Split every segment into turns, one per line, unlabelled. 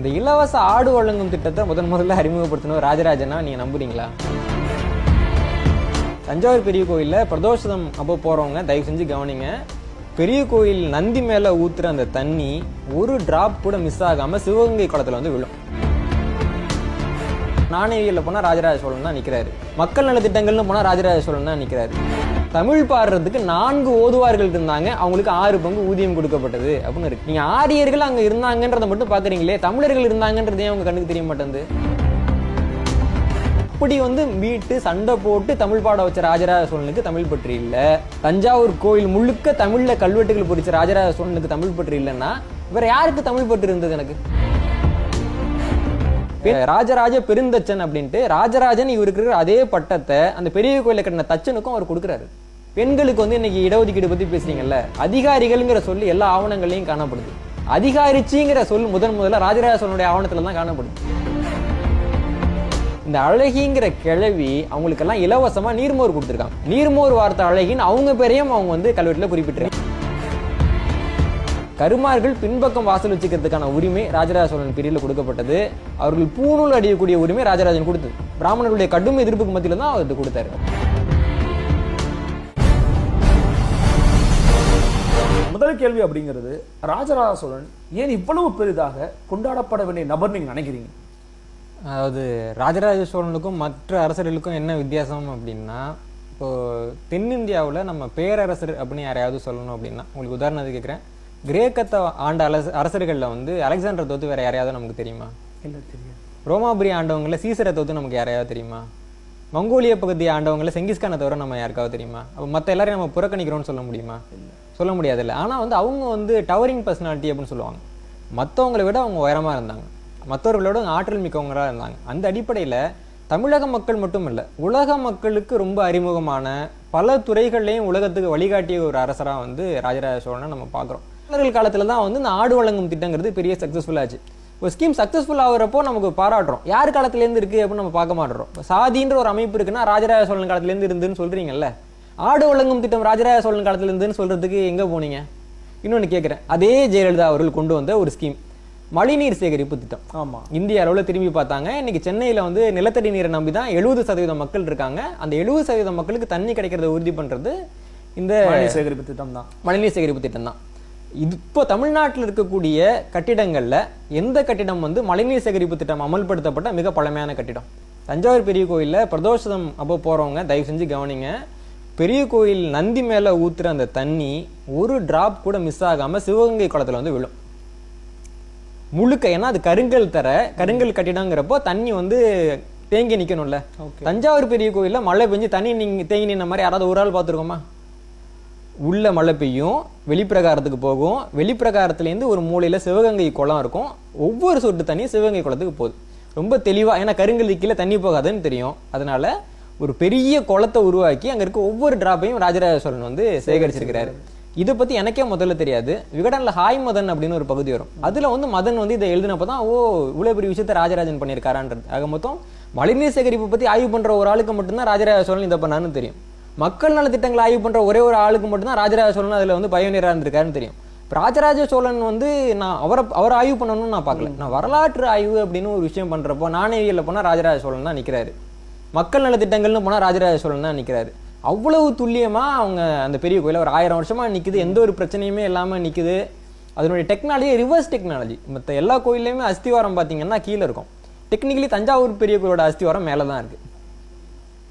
இந்த இலவச ஆடு வழங்கும் திட்டத்தை முதன் முதல்ல அறிமுகப்படுத்தினவர் ராஜராஜனா நீங்க நம்புறீங்களா? தஞ்சாவூர் பெரிய கோயிலில் பிரதோஷம் அப்போ போகிறவங்க தயவு செஞ்சு கவனிங்க. பெரிய கோயில் நந்தி மேலே ஊற்றுற அந்த தண்ணி ஒரு டிராப் கூட மிஸ் ஆகாமல் சிவகங்கை குளத்தில் வந்து விழும். நாணயவியலில் போனால் ராஜராஜ சோழன் தான் நிற்கிறாரு மக்கள் நல திட்டங்கள்னு போனால் ராஜராஜ சோழன் தான் நிற்கிறாரு தமிழ் பாடுறதுக்கு நான்கு ஓதுவார்கள் இருந்தாங்க. அவங்களுக்கு ஆறு பங்கு ஊதியம் கொடுக்கப்பட்டது. அப்படின்னு இருக்கு. நீங்க ஆரியர்கள் அங்க இருந்தாங்கன்றத மட்டும் பாக்குறீங்களே தமிழர்கள் இருந்தாங்கன்றதே அவங்க கண்ணுக்கு தெரிய மாட்டேங்குது. அப்படி வந்து மீட்டு சண்டை போட்டு தமிழ் பாட வச்ச ராஜராஜ சோழனுக்கு தமிழ் பற்றி இல்லை. தஞ்சாவூர் கோயில் முழுக்க தமிழ்ல கல்வெட்டுகள் பொறிச்ச ராஜராஜ சோழனுக்கு தமிழ் பற்றி இல்லைன்னா வேற யாருக்கு தமிழ் பற்றி இருந்தது எனக்கு? ராஜராஜ பெருந்தச்சன் அப்படின்ட்டு ராஜராஜன் இவருக்கு இருக்கிற அதே பட்டத்தை அந்த பெரிய கோயில கட்டின தச்சனுக்கும் அவர் கொடுக்குறாரு. பெண்களுக்கு வந்து இன்னைக்கு இடஒதுக்கீடு பத்தி பேசுறீங்கல்ல அதிகாரிகள்ங்கிற சொல்லி எல்லா ஆவணங்கள்லயும் காணப்படுது. அதிகாரிச்சிங்கிற சொல் முதன் முதல்ல ராஜராஜ சோழனுடைய ஆவணத்துல தான் காணப்படுது. இந்த அழகிங்கிற கிழவி அவங்களுக்கெல்லாம் இலவசமா நீர்மோர் கொடுத்துருக்காங்க. நீர்மோர் வார்த்தை அழகின்னு அவங்க பேரையும் அவங்க வந்து கல்வெட்டுல குறிப்பிட்டிருக்காங்க. கருமார்கள் பின்பக்கம் வாசல் வச்சுக்கிறதுக்கான உரிமை ராஜராஜ சோழன் பிரிவில் கொடுக்கப்பட்டது. அவர்கள் பூநூல் அடியக்கூடிய உரிமை ராஜராஜன் கொடுத்தது. பிராமணர்களுடைய கடும் எதிர்ப்புக்கு மத்தியில தான் அவர் கொடுத்தாரு.
முதல் கேள்வி அப்படிங்கிறது ராஜராஜ சோழன் ஏன் இவ்வளவு பெரிதாக கொண்டாடப்பட வேண்டிய நபர் நீங்க நினைக்கிறீங்க?
அதாவது ராஜராஜ சோழனுக்கும் மற்ற அரசர்களுக்கும் என்ன வித்தியாசம் அப்படின்னா இப்போ தென்னிந்தியாவில் நம்ம பேரரசர் அப்படின்னு யாரையாவது சொல்லணும் அப்படின்னா உங்களுக்கு உதாரணத்துக்கு கேட்குறேன் கிரேக்கத்தை ஆண்ட அரச அரசர்களில் வந்து அலெக்சாண்டர் தோத்து வேற யாரையாவது நமக்கு தெரியுமா?
இல்ல தெரியும்
ரோமாபுரி ஆண்டவங்கள சீசரை தவிர்த்து நமக்கு யாரையாவது தெரியுமா? மங்கோலிய பகுதியை ஆண்டவங்கள செங்கிஸ்கானை தவிர நம்ம யாருக்காவது தெரியுமா? அப்போ மற்ற எல்லாரையும் நம்ம புறக்கணிக்கிறோம்னு சொல்ல முடியுமா? சொல்ல முடியாதுல்ல. ஆனால் வந்து அவங்க வந்து டவரிங் பர்சனாலிட்டி அப்படின்னு சொல்லுவாங்க. மற்றவங்களை விட அவங்க உயரமாக இருந்தாங்க. மற்றவர்களோட ஆற்றல் மிக்கவங்களா இருந்தாங்க. அந்த அடிப்படையில் தமிழக மக்கள் மட்டும் இல்லை உலக மக்களுக்கு ரொம்ப அறிமுகமான பல துறைகள்லையும் உலகத்துக்கு வழிகாட்டிய ஒரு அரசராக வந்து ராஜராஜ சோழனை நம்ம பார்க்குறோம் தமிழர்கள் காலத்தில் தான் வந்து இந்த ஆடு வழங்கும் திட்டங்கிறது பெரிய சக்ஸஸ்ஃபுல் ஆச்சு. ஒரு ஸ்கீம் சக்ஸஸ்ஃபுல் ஆகுறப்போ நமக்கு பாராட்டுறோம். யார் காலத்துலேருந்து இருக்கு அப்படின்னு நம்ம பார்க்க மாட்டோம். இப்ப சாதின்ற ஒரு அமைப்பு இருக்குன்னா ராஜராஜ சோழன் காலத்துலேருந்து இருந்துன்னு சொல்றீங்கல்ல? ஆடு வழங்கும் திட்டம் ராஜராஜ சோழன் காலத்துல இருந்துன்னு சொல்றதுக்கு எங்க போனீங்க? இன்னொன்னு கேட்குறேன் அதே ஜெயலலிதா அவர்கள் கொண்டு வந்த ஒரு ஸ்கீம் மழைநீர் சேகரிப்பு திட்டம்.
ஆமா.
இந்திய அளவில் திரும்பி பார்த்தாங்க. இன்னைக்கு சென்னையில் வந்து நிலத்தடி நீரை நம்பி தான் எழுபது சதவீதம் மக்கள் இருக்காங்க. அந்த எழுபது சதவீதம் மக்களுக்கு தண்ணி கிடைக்கிறத உறுதி பண்றது இந்த
சேகரிப்பு திட்டம் தான்.
மழைநீர் சேகரிப்பு திட்டம் தான். இது இப்போ தமிழ்நாட்டில் இருக்கக்கூடிய கட்டிடங்கள்ல எந்த கட்டிடம் வந்து மழைநீர் சேகரிப்பு திட்டம் அமல்படுத்தப்பட்ட மிக பழமையான கட்டிடம்? தஞ்சாவூர் பெரிய கோயில்ல பிரதோஷம் அப்போ போறவங்க தயவு செஞ்சு கவனிங்க. பெரிய கோயில் நந்தி மேல ஊத்துற அந்த தண்ணி ஒரு டிராப் கூட மிஸ் ஆகாம சிவகங்கை குளத்துல வந்து விழும். முழுக்க ஏன்னா அது கருங்கல் தர கருங்கல் கட்டிடங்கிறப்போ தண்ணி வந்து தேங்கி நிக்கணும்ல.
Okay.
தஞ்சாவூர் பெரிய கோயில்ல மழை பெஞ்சு தண்ணி நீங்க தேங்கி நின்ன மாதிரி யாராவது ஒரு ஆள் பார்த்துருக்கோமா? உள்ள மழை பெய்யும் வெளிப்பிரகாரத்துக்கு போகும். வெளிப்பிரகாரத்துலேருந்து ஒரு மூலையில் சிவகங்கை குளம் இருக்கும். ஒவ்வொரு சொட்டு தண்ணி சிவகங்கை குளத்துக்கு போகுது. ரொம்ப தெளிவாக ஏன்னா கருங்கல் கீழே தண்ணி போகாதுன்னு தெரியும். அதனால ஒரு பெரிய குளத்தை உருவாக்கி அங்கே இருக்க ஒவ்வொரு டிராப்பையும் ராஜராஜ சோழன் வந்து சேகரிச்சிருக்கிறாரு. இதை பற்றி எனக்கே முதல்ல தெரியாது. விகடனில் ஹாய் மதன் அப்படின்னு ஒரு பகுதி வரும். அதில் வந்து மதன் வந்து இதை எழுதினப்போ தான் ஓ இவ்வளோ பெரிய விஷயத்த ராஜராஜன் பண்ணியிருக்காரான்றது. ஆக மொத்தம் மழைநீர் சேகரிப்பு பற்றி ஆய்வு பண்ணுற ஒரு ஆளுக்கு மட்டும்தான் ராஜராஜ சோழன் இதை பண்ணான்னு தெரியும். மக்கள் நலத்திட்டங்களை ஆய்வு பண்ணுற ஒரே ஒரு ஆளுக்கு மட்டும்தான் ராஜராஜ சோழன் அதில் வந்து பயனீரா இருந்திருக்காருன்னு தெரியும். ராஜராஜ சோழன் வந்து நான் அவரை அவர் ஆய்வு பண்ணணும்னு நான் பார்க்கல. நான் வரலாற்று ஆய்வு அப்படின்னு ஒரு விஷயம் பண்ணுறப்போ நாணயவியல்ல போனால் ராஜராஜ சோழன் தான் நிற்கிறாரு மக்கள் நலத்திட்டங்கள்னு போனால் ராஜராஜ சோழன் தான் நிற்கிறாரு அவ்வளவு துல்லியமாக அவங்க அந்த பெரிய கோயில் ஒரு ஆயிரம் வருஷமாக நிற்குது எந்த ஒரு பிரச்சனையுமே இல்லாமல் நிற்குது அதனுடைய டெக்னாலஜி ரிவர்ஸ் டெக்னாலஜி மற்ற எல்லா கோயில்லையுமே அஸ்திவாரம் பார்த்தீங்கன்னா கீழே இருக்கும். டெக்னிக்கலி தஞ்சாவூர் பெரிய கோயிலோட அஸ்திவாரம் மேலே தான் இருக்குது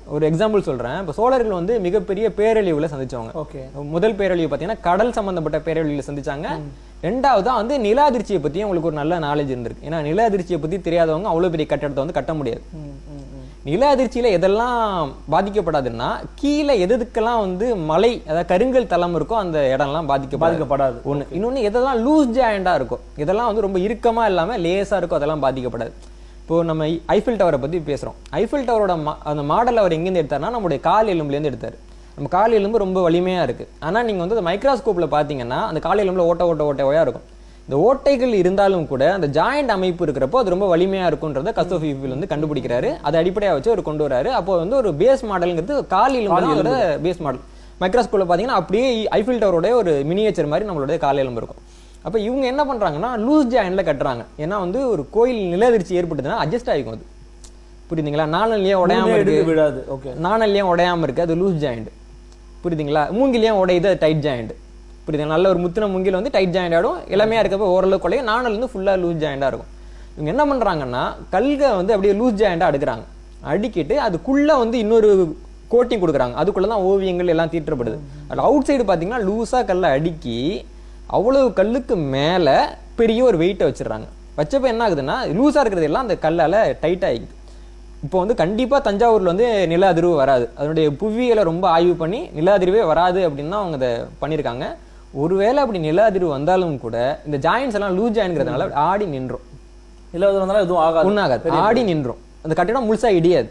ஒரு எக்ஸாம்பிள் சொல்றேன். இப்போ சோழர்கள் வந்து மிகப்பெரிய பேரழிவுல சந்திச்சவங்க.
ஓகே
முதல் பேரழிவு பார்த்தீங்கன்னா கடல் சம்பந்தப்பட்ட பேரழிவுல சந்திச்சாங்க. ரெண்டாவது வந்து நில அதிர்ச்சியை பத்தி உங்களுக்கு ஒரு நல்ல நாலேஜ் இருந்திருக்கு. ஏன்னா நில அதிர்ச்சியை பத்தி தெரியாதவங்க அவ்வளவு பெரிய கட்டடத்தை வந்து கட்ட முடியாது. நில அதிர்ச்சியில எதெல்லாம் பாதிக்கப்படாதுன்னா கீழே எதுக்கெல்லாம் வந்து மலை அதாவது கருங்கல் தளம் இருக்கோ அந்த இடம்லாம் பாதிக்கப்படாது.
பாதிக்கப்படாது.
ஒண்ணு. இன்னொன்னு எதெல்லாம் லூஸ் ஜாயிண்டா இருக்கும் இதெல்லாம் வந்து ரொம்ப இறுக்கமா இல்லாம லேசா இருக்கும் அதெல்லாம் பாதிக்கப்படாது. இப்போ நம்ம ஐஃபில் டவரை பத்தி பேசுறோம். ஐஃபில் டவரோட மா- அந்த மாடல் அவர் எங்கேருந்து எடுத்தாருன்னா நம்மளுடைய கால் எலும்புலேருந்து எடுத்தாரு. நம்ம கால் எலும்பு ரொம்ப வலிமையா இருக்கு. ஆனா நீங்க வந்து மைக்ரோஸ்கோப்ல பாத்தீங்கன்னா அந்த கால் எலும்புல ஓட்ட ஓட்ட ஓட்டையா இருக்கும். இந்த ஓட்டைகள் இருந்தாலும் கூட அந்த ஜாயிண்ட் அமைப்பு இருக்கிறப்போ அது ரொம்ப வலிமையா இருக்குன்றத கஸ்தோஃபில் வந்து கண்டுபிடிக்கிறாரு. அதை அடிப்படையா வச்சு அவர் கொண்டு வராரு. அப்போ வந்து ஒரு பேஸ் மாடல்ங்கிறது கால் எலும்பு பேஸ் மாடல் மைக்ரோஸ்கோப்ல பாத்தீங்கன்னா அப்படியே ஐஃபில் டவரோட ஒரு மினியேச்சர் மாதிரி நம்மளுடைய கால் எலும்பு இருக்கும். அப்ப இவங்க என்ன பண்றாங்கன்னா லூஸ் ஜாயின்ல கட்டுறாங்க. ஏன்னா வந்து ஒரு கோயில் நிலதிர்ச்சி ஏற்பட்டதுன்னா அட்ஜஸ்ட் ஆகிக்கும் அது. புரியுதுங்களா? நாலு உடையாம இருக்கு.
விடாது. ஓகே
நாணல்லையும் உடையாம இருக்கு. அது லூஸ் ஜாயிண்ட் புரியுதுங்களா? மூங்கிலையும் உடையுது அது டைட் ஜாயிண்ட் புரியுதுங்களா? நல்ல ஒரு முத்தின மூங்கில் வந்து டைட் ஜாயிண்ட் ஆகிடும் இளமையா இருக்கப்போ ஓரளவு குறையும் நாணல் வந்து ஃபுல்லா லூஸ் ஜாயிண்டாக இருக்கும். இவங்க என்ன பண்றாங்கன்னா கல்கை வந்து அப்படியே லூஸ் ஜாயிண்டாக அடுக்குறாங்க. அடுக்கிட்டு அதுக்குள்ள வந்து இன்னொரு கோட்டிங் கொடுக்குறாங்க. அதுக்குள்ள தான் ஓவியங்கள் எல்லாம் தீட்டப்படுது அது அவுட் சைடு பார்த்தீங்கன்னா லூஸாக கல்லை அடுக்கி அவ்வளவு கல்லுக்கு மேலே பெரிய ஒரு வெயிட்டை வச்சிடுறாங்க. வச்சப்ப என்ன ஆகுதுன்னா லூஸாக இருக்கிறது எல்லாம் அந்த கல்லால் டைட் ஆகிக்குது இப்போ வந்து கண்டிப்பாக தஞ்சாவூரில் வந்து நில அதிர்வு வராது. அதனுடைய புவியியலை ரொம்ப ஆய்வு பண்ணி நில அதிர்வே வராது அப்படின்னு தான் அவங்க அதை பண்ணியிருக்காங்க. ஒருவேளை அப்படி நில அதிர்வு வந்தாலும் கூட இந்த ஜாயின்ஸ் எல்லாம் லூஸ் ஜாயின்ங்கிறதுனால ஆடி நின்றோம்.
இல்ல அது வந்தாலும் எதுவும் ஆகாது.
ஒன்றாகாது ஆடி நின்றோம். அந்த கட்டிடம் முழுசா இடியாது.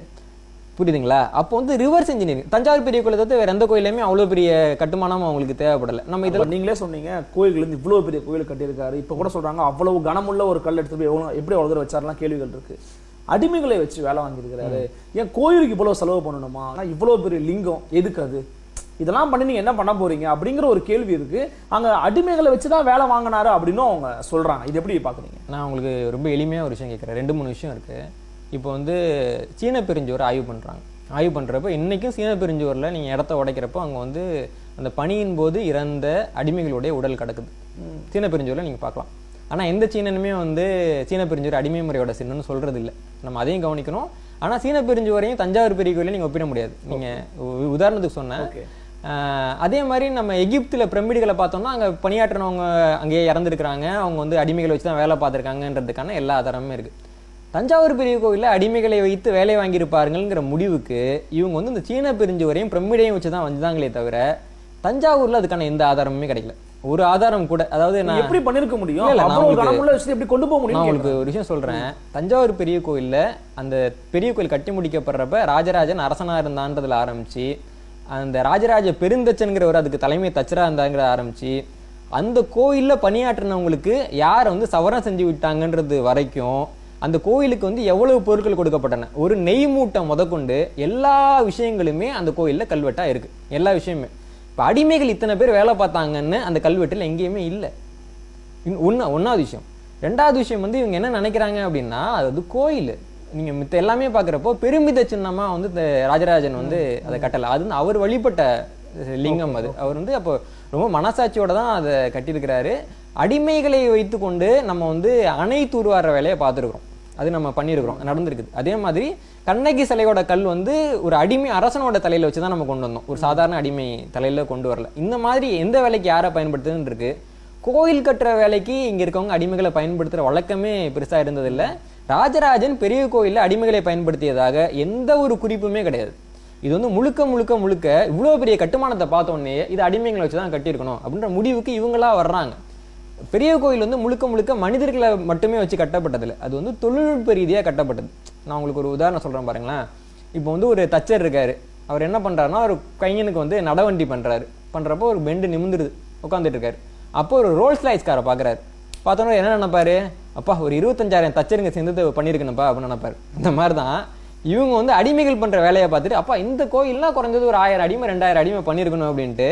புரியுதுங்களா? அப்போ வந்து ரிவர்ஸ் இன்ஜினியரிங் தஞ்சாவூர் பெரிய கோயிலை தவிர்த்து வேற எந்த கோயிலையுமே அவ்வளோ பெரிய கட்டுமானம் அவங்களுக்கு தேவைப்படலை. நம்ம இதில்
நீங்களே சொன்னீங்க கோயில்கள் இருந்து இவ்வளவு பெரிய கோயில் கட்டியிருக்காரு. இப்ப கூட சொல்றாங்க அவ்வளவு கனமுள்ள ஒரு கல் எடுத்து போய் எவ்வளவு எப்படி அவ்வளவு தூரம் வச்சாரெல்லாம் கேள்விகள் இருக்கு. அடிமைகளை வச்சு வேலை வாங்கியிருக்கிறாரு. ஏன் கோயிலுக்கு இவ்வளவு செலவு பண்ணணுமா? ஆனா இவ்வளவு பெரிய லிங்கம் எதுக்கு அது? இதெல்லாம் பண்ணி நீங்க என்ன பண்ண போறீங்க? அப்படிங்கிற ஒரு கேள்வி இருக்கு. அங்க அடிமைகளை வச்சு தான் வேலை வாங்கினாரு அப்படின்னும் அவங்க சொல்றாங்க. இது எப்படி பாக்குறீங்க?
நான் உங்களுக்கு ரொம்ப எளிமையாக ஒரு விஷயம் கேட்குறேன். ரெண்டு மூணு விஷயம் இருக்கு. இப்போ வந்து சீன பெருஞ்சுவர் ஆய்வு பண்ணுறாங்க ஆய்வு பண்ணுறப்ப இன்றைக்கும் சீன பெருஞ்சுவரில் நீங்கள் இடத்த உடைக்கிறப்போ அங்கே வந்து அந்த பணியின் போது இறந்த அடிமைகளுடைய உடல் கிடக்குது. சீன பெருஞ்சுவரில் நீங்கள் பார்க்கலாம். ஆனால் எந்த சீனனுமே வந்து சீன பெருஞ்சுவர் அடிமை முறையோட சின்னன்னு சொல்கிறது இல்லை நம்ம அதையும் கவனிக்கணும். ஆனால் சீன பெருஞ்சுவரையும் தஞ்சாவூர் பெரிய கோயிலையும் நீங்கள் ஒப்பிட முடியாது. நீங்கள் உதாரணத்துக்கு சொன்னேன். அதே மாதிரி நம்ம எகிப்துல பிரமிடுகளை பார்த்தோம்னா அங்க பணியாற்றினவங்க அங்கேயே இறந்துருக்காங்க அவங்க வந்து அடிமைகளை வச்சு தான் வேலை பார்த்துருக்காங்கன்றதுக்கான எல்லா ஆதாரமும் இருக்கு. தஞ்சாவூர் பெரிய கோயில்ல அடிமைகளை வைத்து வேலை வாங்கியிருப்பாருங்கிற முடிவுக்கு இவங்க வந்து இந்த சீன பெருஞ்சுவரையும் பிரமிடையும் வச்சு தான் வந்தாங்களே தவிர தஞ்சாவூர்ல அதுக்கான எந்த ஆதாரமுமே கிடைக்கல. ஒரு ஆதாரம் கூட அதாவது நான்
எப்படி பண்ணிருக்க முடியும்?
இல்ல, நான் உங்களுக்கு-
எப்படி கொண்டு போக முடியும்
உங்களுக்கு ஒரு விஷயம் சொல்றேன். தஞ்சாவூர் பெரிய கோயில்ல அந்த பெரிய கோயில் கட்டி முடிக்கப்படுறப்ப ராஜராஜன் அரசனா இருந்தான்றதுல ஆரம்பிச்சு அந்த ராஜராஜ பெருந்தச்சன்கிறவர் அதுக்கு தலைமை தச்சரா இருந்தாங்கிற ஆரம்பிச்சு அந்த கோயில்ல பணியாற்றினவங்களுக்கு யார் வந்து சவரம் செஞ்சு விட்டாங்கன்றது வரைக்கும் அந்த கோயிலுக்கு வந்து எவ்வளவு பொருட்கள் கொடுக்கப்பட்டன? ஒரு நெய் மூட்டை முதற்கொண்டு எல்லா விஷயங்களுமே அந்த கோயில்ல கல்வெட்டா இருக்கு. எல்லா விஷயமே. இப்ப அடிமைகள் இத்தனை பேர் வேலை பார்த்தாங்கன்னு அந்த கல்வெட்டுல எங்கேயுமே இல்லை. ஒன்று ஒன்றாவது விஷயம். ரெண்டாவது விஷயம் வந்து இவங்க என்ன நினைக்கிறாங்க அப்படின்னா அது வந்து கோயில். நீங்க மித்த எல்லாமே பார்க்குறப்போ பெருமித சின்னமா வந்து இந்த ராஜராஜன் வந்து அதை கட்டலை. அது வந்து அவர் வழிபட்ட லிங்கம் அது. அவர் வந்து அப்போ ரொம்ப மனசாட்சியோட தான் அதை கட்டியிருக்கிறாரு. அடிமைகளை வைத்துக்கொண்டு நம்ம வந்து அணை தூர்வார வேலையை பார்த்துருக்குறோம். அது நம்ம பண்ணியிருக்கிறோம். நடந்திருக்குது. அதே மாதிரி கண்ணகி சிலையோட கல் வந்து ஒரு அடிமை அரசனோட தலையில் வச்சு தான் நம்ம கொண்டு வந்தோம். ஒரு சாதாரண அடிமை தலையில் கொண்டு வரல. இந்த மாதிரி எந்த வேலைக்கு யாரை பயன்படுத்துதுன்னு இருக்கு? கோயில் கட்டுற வேலைக்கு இங்கே இருக்கவங்க அடிமைகளை பயன்படுத்துகிற வழக்கமே பெருசாக இருந்ததில்லை. ராஜராஜன் பெரிய கோயிலில் அடிமைகளை பயன்படுத்தியதாக எந்த ஒரு குறிப்புமே கிடையாது. இது வந்து முழுக்க முழுக்க முழுக்க இவ்வளோ பெரிய கட்டுமானத்தை பார்த்த இது அடிமைகளை வச்சு தான் கட்டியிருக்கணும் அப்படின்ற முடிவுக்கு இவங்களா வர்றாங்க. பெரிய கோயில் வந்து முழுக்க முழுக்க மனிதர்களை மட்டுமே வச்சு கட்டப்பட்டதில்ல. அது வந்து தொழில்நுட்ப ரீதியாக கட்டப்பட்டது. நான் உங்களுக்கு ஒரு உதாரணம் சொல்றேன் பாருங்களேன். இப்போ வந்து ஒரு தச்சர் இருக்காரு. அவர் என்ன பண்றாருன்னா ஒரு கையனுக்கு வந்து நடவண்டி பண்றாரு. பண்றப்போ ஒரு பெண்டு நிமிந்துருது உட்காந்துட்டு இருக்காரு அப்போ ஒரு ரோல்ஸ் லாய்ஸ் காரை பாக்குறாரு. பார்த்தோன்னா என்ன நினைப்பாரு? அப்பா ஒரு இருபத்தஞ்சாயிரம் தச்சருங்க சேர்ந்து பண்ணியிருக்கணும்ப்பா அப்படின்னு நினைப்பாரு. இந்த மாதிரி தான் இவங்க வந்து அடிமைகள் பண்ற வேலையை பார்த்துட்டு அப்பா இந்த கோயில்லாம் குறைஞ்சது ஒரு ஆயிரம் அடிமை ரெண்டாயிரம் அடிமை பண்ணியிருக்கணும் அப்படின்ட்டு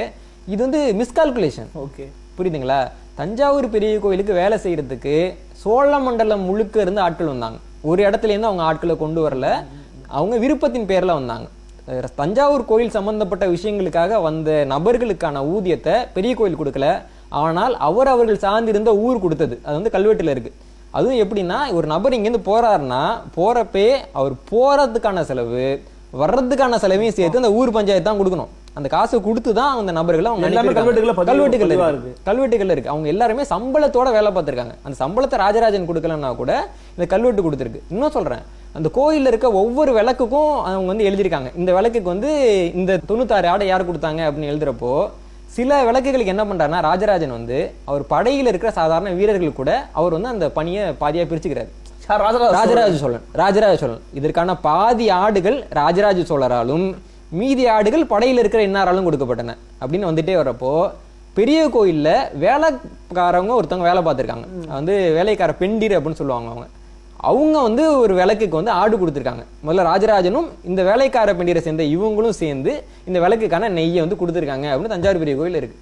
இது வந்து மிஸ்கால்குலேஷன்
ஓகே.
புரியுதுங்களா? தஞ்சாவூர் பெரிய கோயிலுக்கு வேலை செய்கிறதுக்கு சோழ மண்டலம் முழுக்க இருந்து ஆட்கள் வந்தாங்க. ஒரு இடத்துல இருந்து அவங்க ஆட்களை கொண்டு வரல. அவங்க விருப்பத்தின் பேரில் வந்தாங்க. தஞ்சாவூர் கோயில் சம்பந்தப்பட்ட விஷயங்களுக்காக வந்த நபர்களுக்கான ஊதியத்தை பெரிய கோயில் கொடுக்கல. ஆனால் அவர் அவர்கள் சார்ந்திருந்த ஊர் கொடுத்தது. அது வந்து கல்வெட்டில் இருக்குது அதுவும் எப்படின்னா ஒரு நபர் இங்கேருந்து போகிறாருன்னா போகிறப்பே அவர் போகிறதுக்கான செலவு வர்றதுக்கான செலவையும் சேர்த்து அந்த ஊர் பஞ்சாயத்து தான் கொடுக்கணும். அந்த காசை கொடுத்து தான் அந்த நபர்களை அவங்க
எல்லாமே
கல்வெட்டுகள் இருக்கு. கல்வெட்டுகள் இருக்கு. அவங்க எல்லாருமே சம்பளத்தோட வேலை பார்த்திருக்காங்க. அந்த சம்பளத்தை ராஜராஜன் கொடுக்கலன்னா கூட இந்த கல்வெட்டு கொடுத்துருக்கு. இன்னும் சொல்றேன். அந்த கோயில்ல இருக்க ஒவ்வொரு விளக்குக்கும் அவங்க வந்து எழுதியிருக்காங்க. இந்த விளக்குக்கு வந்து இந்த தொண்ணூத்தாறு ஆடை யார் கொடுத்தாங்க அப்படின்னு எழுதுறப்போ சில விளக்குகளுக்கு என்ன பண்றாருன்னா ராஜராஜன் வந்து அவர் படையில இருக்கிற சாதாரண வீரர்கள் கூட அவர் வந்து அந்த பணியை பாதியா பிரிச்சுக்கிறாரு.
ராஜராஜ
சோழன். ராஜராஜ சோழன். இதற்கான பாதி ஆடுகள் ராஜராஜ சோழராலும் மீதி ஆடுகள் படையில இருக்கிற இன்னாராலும் கொடுக்கப்பட்டன. அப்படின்னு வந்துட்டே வரப்போ பெரிய கோயில்ல வேலைக்காரவங்க ஒருத்தவங்க வேலை பார்த்திருக்காங்க. வந்து வேலைக்கார பெண்டீர் அப்படின்னு சொல்லுவாங்க அவங்க. அவங்க வந்து ஒரு விளக்குக்கு வந்து ஆடு கொடுத்துருக்காங்க. முதல்ல ராஜராஜனும் இந்த வேலைக்கார பெண்டீரை சேர்ந்த இவங்களும் சேர்ந்து இந்த விளக்குக்கான நெய்யை வந்து கொடுத்துருக்காங்க அப்படின்னு தஞ்சாவூர் பெரிய கோயில் இருக்கு.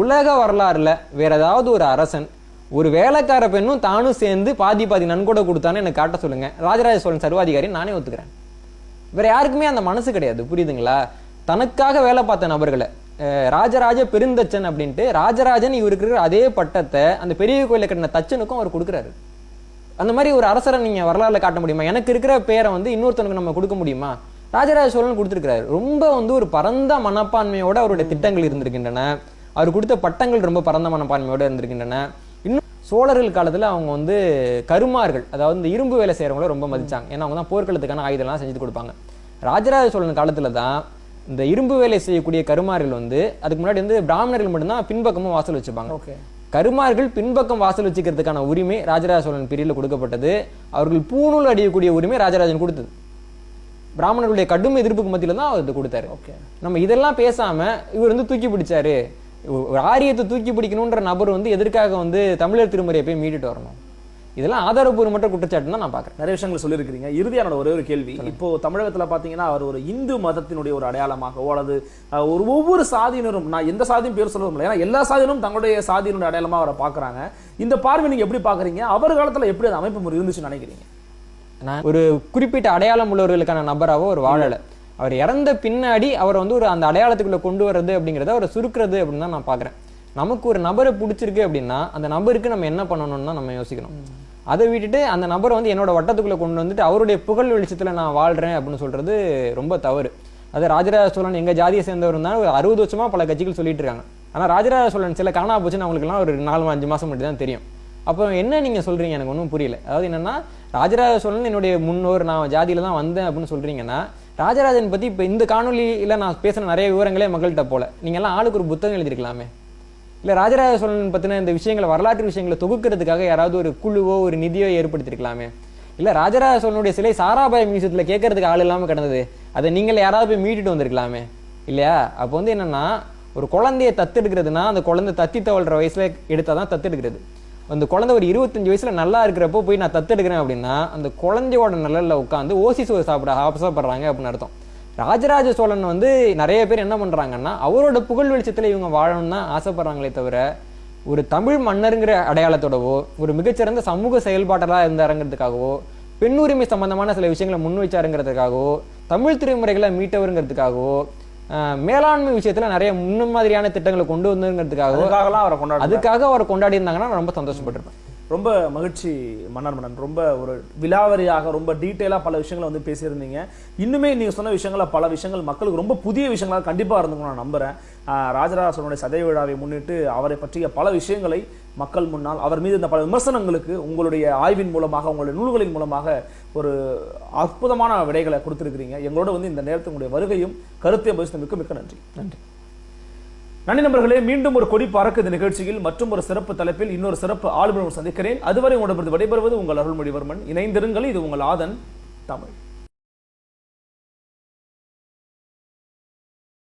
உலக வரலாறுல வேற ஏதாவது ஒரு அரசன் ஒரு வேலைக்கார பெண்ணும் தானும் சேர்ந்து பாதி பாதி நன்கொடை கொடுத்தான்னு எனக்கு காட்ட சொல்லுங்க. ராஜராஜ சோழன் சர்வாதிகாரி நானே ஒத்துக்கிறேன். வேற யாருக்குமே அந்த மனசு கிடையாது. புரியுதுங்களா? தனக்காக வேலை பார்த்த நபர்களை. ராஜராஜ பெருந்தச்சன் அப்படின்ட்டு ராஜராஜன் இவருக்கு இருக்கிற அதே பட்டத்தை அந்த பெரிய கோயிலை கட்டின தச்சனுக்கும் அவர் கொடுக்குறாரு. அந்த மாதிரி ஒரு அரசரை நீங்கள் வரலாறுல காட்ட முடியுமா? எனக்கு இருக்கிற பேரை வந்து இன்னொருத்தனுக்கு நம்ம கொடுக்க முடியுமா? ராஜராஜ சோழன் கொடுத்துருக்கிறாரு. ரொம்ப வந்து ஒரு பரந்த மனப்பான்மையோட அவருடைய திட்டங்கள் இருந்திருக்கின்றன. அவர் கொடுத்த பட்டங்கள் ரொம்ப பரந்த மனப்பான்மையோட இருந்திருக்கின்றன. சோழர்கள் காலத்துல அவங்க வந்து கருமார்கள் அதாவது இந்த இரும்பு வேலை செய்யறவங்கள ரொம்ப மதிச்சாங்க. ஏன்னா அவங்க தான் போர்க்களத்துக்கான ஆயுதம்லாம் செஞ்சு கொடுப்பாங்க. ராஜராஜ சோழன் காலத்துல தான் இந்த இரும்பு வேலை செய்யக்கூடிய கருமார்கள் வந்து அதுக்கு முன்னாடி வந்து பிராமணர்கள் மட்டும்தான் பின்பக்கமும் வாசல் வச்சுப்பாங்க.
ஓகே.
கருமார்கள் பின்பக்கம் வாசல் வச்சுக்கிறதுக்கான உரிமை ராஜராஜ சோழன் பிரிவில் கொடுக்கப்பட்டது. அவர்கள் பூணூல் அடியக்கூடிய உரிமை ராஜராஜன் கொடுத்தது. பிராமணர்களுடைய கடும் எதிர்ப்புக்கு மத்தியில தான் அவர் கொடுத்தாரு.
ஓகே.
நம்ம இதெல்லாம் பேசாம இவர் வந்து தூக்கி பிடிச்சாரு. ஒரு ஆரியத்தை தூக்கி பிடிக்கணுன்ற நபர் வந்து எதற்காக வந்து தமிழர் திருமுறையை போய் மீட்டுட்டு வரணும்? இதெல்லாம் ஆதாரபூர்வமற்ற குற்றச்சாட்டுன்னு தான் நான் பார்க்குறேன்.
நிறைய விஷயங்கள் சொல்லியிருக்கிறீங்க. இறுதியான ஒரே ஒரு கேள்வி. இப்போ தமிழகத்துல பாத்தீங்கன்னா அவர் ஒரு இந்து மதத்தினுடைய ஒரு அடையாளமாகவோ அல்லது ஒரு ஒவ்வொரு சாதியினரும் நான் எந்த சாதியும் பேர் சொல்ல முடியல ஏன்னா எல்லா சாதியினரும் தங்களுடைய சாதியினுடைய அடையாளமா அவரை பாக்குறாங்க இந்த பார்வை நீங்க எப்படி பாக்குறீங்க அவர் காலத்துல எப்படி அந்த அமைப்பு முறை இருந்துச்சுன்னு நினைக்கிறீங்க?
நான் ஒரு குறிப்பிட்ட அடையாளம் உள்ளவர்களுக்கான நபராவோ ஒரு வாழலை. அவர் இறந்த பின்னாடி அவரை வந்து ஒரு அந்த அடையாளத்துக்குள்ளே கொண்டு வர்றது அப்படிங்கிறத அவரை சுருக்குறது அப்படின்னு தான் நான் பார்க்குறேன். நமக்கு ஒரு நபரை பிடிச்சிருக்கு அப்படின்னா அந்த நபருக்கு நம்ம என்ன பண்ணணும்னு தான் நம்ம யோசிக்கணும். அதை விட்டுட்டு அந்த நபரை வந்து என்னோட வட்டத்துக்குள்ளே கொண்டு வந்துட்டு அவருடைய புகழ் வெளிச்சத்தில் நான் வாழ்கிறேன் அப்படின்னு சொல்கிறது ரொம்ப தவறு. அது ராஜராஜ சோழன் எங்கள் ஜாதியை சேர்ந்தவர் தான் ஒரு அறுபது வருஷமாக பல கட்சிகள் சொல்லிட்டு இருக்காங்க. ஆனால் ராஜராஜ சோழன் சில காணா போச்சுன்னு அவங்களுக்குலாம் ஒரு நாலு அஞ்சு மாதம் மட்டும் தான் தெரியும். அப்போ என்ன நீங்கள் சொல்கிறீங்க எனக்கு ஒன்றும் புரியல. அதாவது என்னன்னா ராஜராஜ சோழன் என்னுடைய முன்னோர் நான் ஜாதியில் தான் வந்தேன் அப்படின்னு சொல்கிறீங்கன்னா ராஜராஜன் பற்றி இப்போ இந்த காணொலியில் நான் பேசின நிறைய விவரங்களே மக்கள்கிட்ட போல. நீங்கள்லாம் ஆளுக்கு ஒரு புத்தகம் எழுதிருக்கலாமே இல்லை ராஜராஜ சோழன் பற்றின இந்த விஷயங்களை வரலாற்று விஷயங்களை தொகுக்கிறதுக்காக யாராவது ஒரு குழுவோ ஒரு நிதியோ ஏற்படுத்திருக்கலாமே இல்லை ராஜராஜ சோழனுடைய சிலை சாராபாய் மியூசியத்தில் கேட்கறதுக்கு ஆள் இல்லாமல் கிடந்தது. அதை நீங்கள் யாராவது போய் மீட்டுட்டு வந்திருக்கலாமே. இல்லையா? அப்போ வந்து என்னென்னா ஒரு குழந்தைய தத்தெடுக்கிறதுனா அந்த குழந்தை தத்தி தவழ்கிற தவழ்ற எடுத்தால் தான் தத்தெடுக்கிறது. அந்த குழந்தை ஒரு இருபத்தஞ்சு வயசில் நல்லா இருக்கிறப்போ போய் நான் தத்தெடுக்கிறேன் அப்படின்னா அந்த குழந்தையோட நிழலில் உட்காந்து ஓசி சோறு சாப்பிட ஆசைப்படுறாங்க அப்படின்னு அர்த்தம். ராஜராஜ சோழன் வந்து நிறைய பேர் என்ன பண்ணுறாங்கன்னா அவரோட புகழ் வெளிச்சத்தில் இவங்க வாழணும்னு தான் ஆசைப்படுறாங்களே தவிர ஒரு தமிழ் மன்னருங்கிற அடையாளத்தோடவோ ஒரு மிகச்சிறந்த சமூக செயல்பாட்டலாக இருந்தாருங்கிறதுக்காகவோ பெண் உரிமை சம்பந்தமான சில விஷயங்களை முன் வச்சாருங்கிறதுக்காகவோ தமிழ் திருமுறைகளை மீட்டவருங்கிறதுக்காகவோ மேலாண்மை விஷயத்துல நிறைய முன்மாதிரியான திட்டங்களை கொண்டு வந்துங்கிறதுக்காகவோ
அதுக்காகலாம் அவரை கொண்டாடுறாங்க.
அதுக்காக அவரை கொண்டாடி இருந்தாங்கன்னா நான் ரொம்ப சந்தோஷப்பட்டிருப்பேன்.
ரொம்ப மகிழ்ச்சி மன்னர் மன்னன். ரொம்ப ஒரு விலாவரியாக ரொம்ப டீட்டெயிலாக பல விஷயங்களை வந்து பேசியிருந்தீங்க. இன்னுமே நீங்கள் சொன்ன விஷயங்களை பல விஷயங்கள் மக்களுக்கு ரொம்ப புதிய விஷயங்களாக கண்டிப்பாக இருந்துக்கும் நான் நம்புகிறேன் ராஜராசனுடைய சதய விழாவை முன்னிட்டு அவரை பற்றிய பல விஷயங்களை மக்கள் முன்னால் அவர் மீது இந்த பல விமர்சனங்களுக்கு உங்களுடைய ஆய்வின் மூலமாக உங்களுடைய நூல்களின் மூலமாக ஒரு அற்புதமான விடைகளை கொடுத்துருக்கிறீங்க. எங்களோட வந்து இந்த நேரத்தில் உங்களுடைய வருகையும் கருத்தை பகிர்ந்தமைக்கு மிக்க நன்றி.
நன்றி.
நன்றி நண்பர்களே மீண்டும் ஒரு கொடி பறக்குது நிகழ்ச்சியில். மற்றும் ஒரு சிறப்பு தலைப்பில் இன்னொரு சிறப்பு ஆளுநர் சந்திக்கிறேன். அதுவரை உங்களிடமிருந்து விடைபெறுவது உங்கள் அருள்மொழிவர்மன். இணைந்திருங்கள் இது உங்கள் ஆதன் தமிழ்.